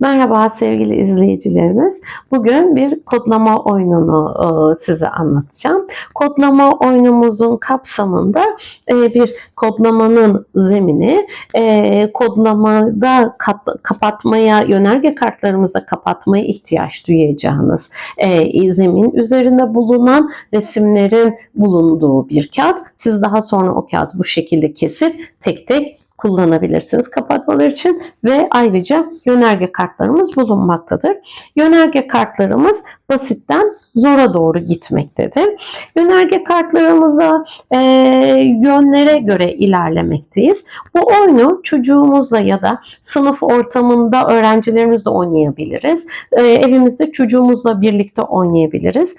Merhaba sevgili izleyicilerimiz. Bugün bir kodlama oyununu e, size anlatacağım. Kodlama oyunumuzun kapsamında e, bir kodlamanın zemini, e, kodlamada kapatmaya, yönerge kartlarımıza kapatmaya ihtiyaç duyacağınız zemin üzerinde bulunan resimlerin bulunduğu bir kağıt. Siz daha sonra o kağıdı bu şekilde kesip tek tek kullanabilirsiniz kapatmalar için ve ayrıca yönerge kartlarımız bulunmaktadır. Yönerge kartlarımız basitten zora doğru gitmektedir. Yönerge kartlarımızda e, yönlere göre ilerlemekteyiz. Bu oyunu çocuğumuzla ya da sınıf ortamında öğrencilerimizle oynayabiliriz. E, evimizde çocuğumuzla birlikte oynayabiliriz.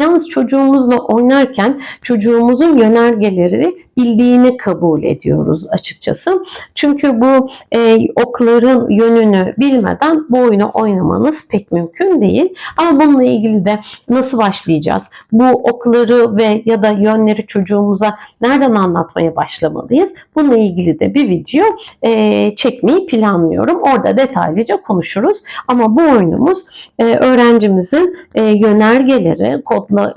Yalnız çocuğumuzla oynarken çocuğumuzun yönergeleri bildiğini kabul ediyoruz açıkçası. Çünkü bu e, okların yönünü bilmeden bu oyunu oynamanız pek mümkün değil. Ama bununla ilgili de nasıl başlayacağız? Bu okları ve ya da yönleri çocuğumuza nereden anlatmaya başlamalıyız? Bununla ilgili de bir video e, çekmeyi planlıyorum. Orada detaylıca konuşuruz. Ama bu oyunumuz e, öğrencimizin e, yönergeleri, kodla,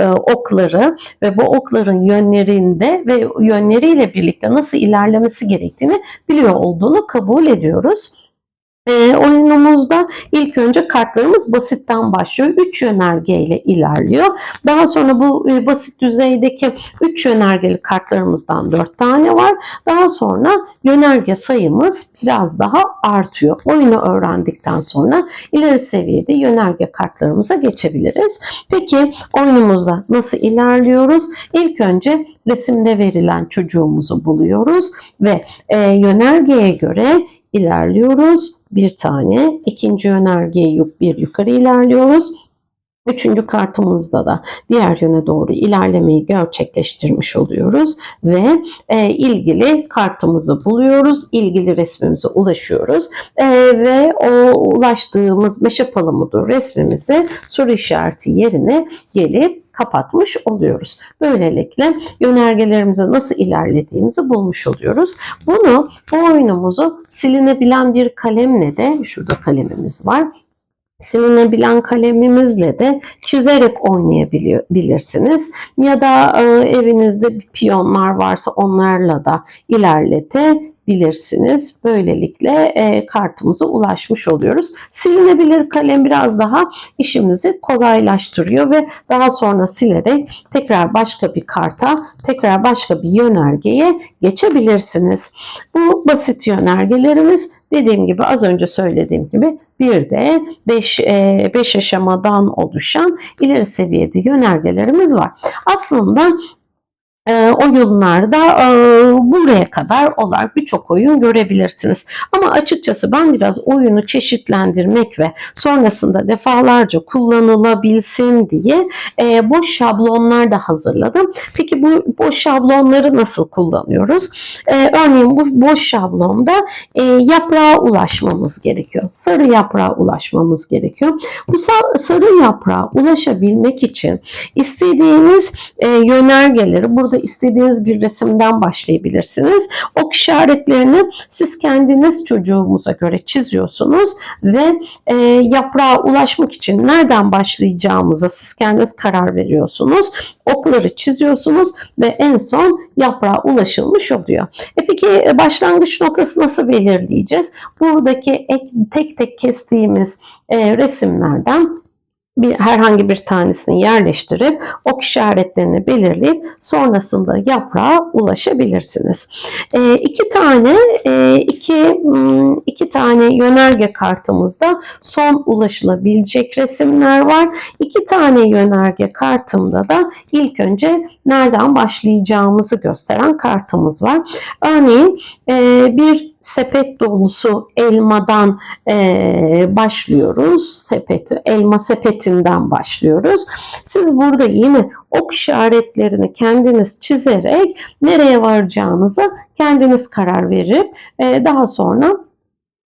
e, okları ve bu okların yönlerinde ve yönleriyle birlikte nasıl ilerlemesi gerektiğini biliyor olduğunu kabul ediyoruz. E, oyunumuzda ilk önce kartlarımız basitten başlıyor. 3 yönerge ile ilerliyor. Daha sonra bu e, basit düzeydeki 3 yönergeli kartlarımızdan 4 tane var. Daha sonra yönerge sayımız biraz daha artıyor. Oyunu öğrendikten sonra ileri seviyede yönerge kartlarımıza geçebiliriz. Peki oyunumuzda nasıl ilerliyoruz? İlk önce resimde verilen çocuğumuzu buluyoruz ve e, yönergeye göre ilerliyoruz. Bir tane. ikinci yönergeye bir yukarı ilerliyoruz. Üçüncü kartımızda da diğer yöne doğru ilerlemeyi gerçekleştirmiş oluyoruz ve e, ilgili kartımızı buluyoruz, ilgili resmimize ulaşıyoruz e, ve o ulaştığımız meşe palamudu resmimizi soru işareti yerine gelip kapatmış oluyoruz. Böylelikle yönergelerimize nasıl ilerlediğimizi bulmuş oluyoruz. Bunu bu oyunumuzu silinebilen bir kalemle de şurada kalemimiz var silinebilen kalemimizle de çizerek oynayabilirsiniz. Ya da e, evinizde piyonlar varsa onlarla da ilerletebilirsiniz. Böylelikle e, kartımıza ulaşmış oluyoruz. Silinebilir kalem biraz daha işimizi kolaylaştırıyor ve daha sonra silerek tekrar başka bir karta, tekrar başka bir yönergeye geçebilirsiniz. Bu basit yönergelerimiz dediğim gibi az önce söylediğim gibi bir de 5 5 aşamadan oluşan ileri seviyede yönergelerimiz var. Aslında e, oyunlarda e, buraya kadar olan birçok oyun görebilirsiniz. Ama açıkçası ben biraz oyunu çeşitlendirmek ve sonrasında defalarca kullanılabilsin diye e, boş şablonlar da hazırladım. Peki bu boş şablonları nasıl kullanıyoruz? E, örneğin bu boş şablonda e, yaprağa ulaşmamız gerekiyor. Sarı yaprağa ulaşmamız gerekiyor. Bu sarı yaprağa ulaşabilmek için istediğiniz e, yönergeleri burada burada istediğiniz bir resimden başlayabilirsiniz. Ok işaretlerini siz kendiniz çocuğumuza göre çiziyorsunuz ve e, yaprağa ulaşmak için nereden başlayacağımıza siz kendiniz karar veriyorsunuz. Okları çiziyorsunuz ve en son yaprağa ulaşılmış oluyor. E peki e, başlangıç noktası nasıl belirleyeceğiz? Buradaki ek, tek tek kestiğimiz e, resimlerden bir herhangi bir tanesini yerleştirip ok işaretlerini belirleyip sonrasında yaprağa ulaşabilirsiniz. E, iki tane e, iki hmm, iki tane yönerge kartımızda son ulaşılabilecek resimler var. İki tane yönerge kartımda da ilk önce nereden başlayacağımızı gösteren kartımız var. Örneğin e, bir sepet dolusu elmadan e, başlıyoruz. Sepeti, elma sepetinden başlıyoruz. Siz burada yine ok işaretlerini kendiniz çizerek nereye varacağınıza kendiniz karar verip e, daha sonra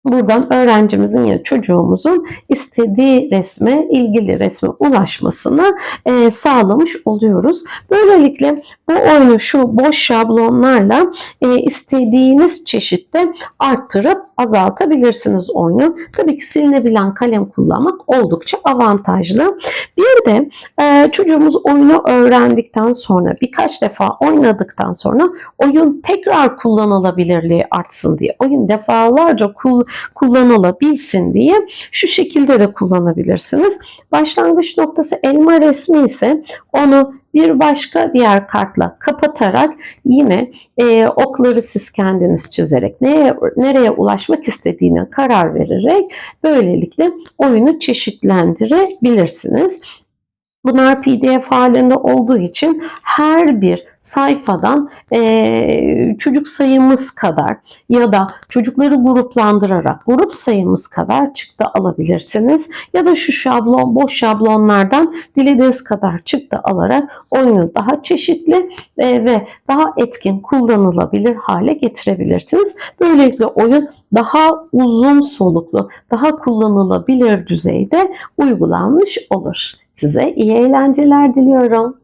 Buradan öğrencimizin ya çocuğumuzun istediği resme, ilgili resme ulaşmasını e, sağlamış oluyoruz. Böylelikle bu oyunu şu boş şablonlarla e, istediğiniz çeşitte arttırıp azaltabilirsiniz oyunu. Tabii ki silinebilen kalem kullanmak oldukça avantajlı. Bir de e, çocuğumuz oyunu öğrendikten sonra birkaç defa oynadıktan sonra oyun tekrar kullanılabilirliği artsın diye, oyun defalarca kul- kullanılabilsin diye şu şekilde de kullanabilirsiniz. Başlangıç noktası elma resmi ise onu bir başka diğer kartla kapatarak yine e, okları siz kendiniz çizerek neye, nereye ulaşmak istediğine karar vererek böylelikle oyunu çeşitlendirebilirsiniz. Bunlar PDF halinde olduğu için her bir sayfadan eee, çocuk sayımız kadar ya da çocukları gruplandırarak grup sayımız kadar çıktı alabilirsiniz. Ya da şu şablon, boş şablonlardan dilediğiniz kadar çıktı alarak oyunu daha çeşitli eee, ve daha etkin kullanılabilir hale getirebilirsiniz. Böylelikle oyun daha uzun soluklu, daha kullanılabilir düzeyde uygulanmış olur. Size iyi eğlenceler diliyorum.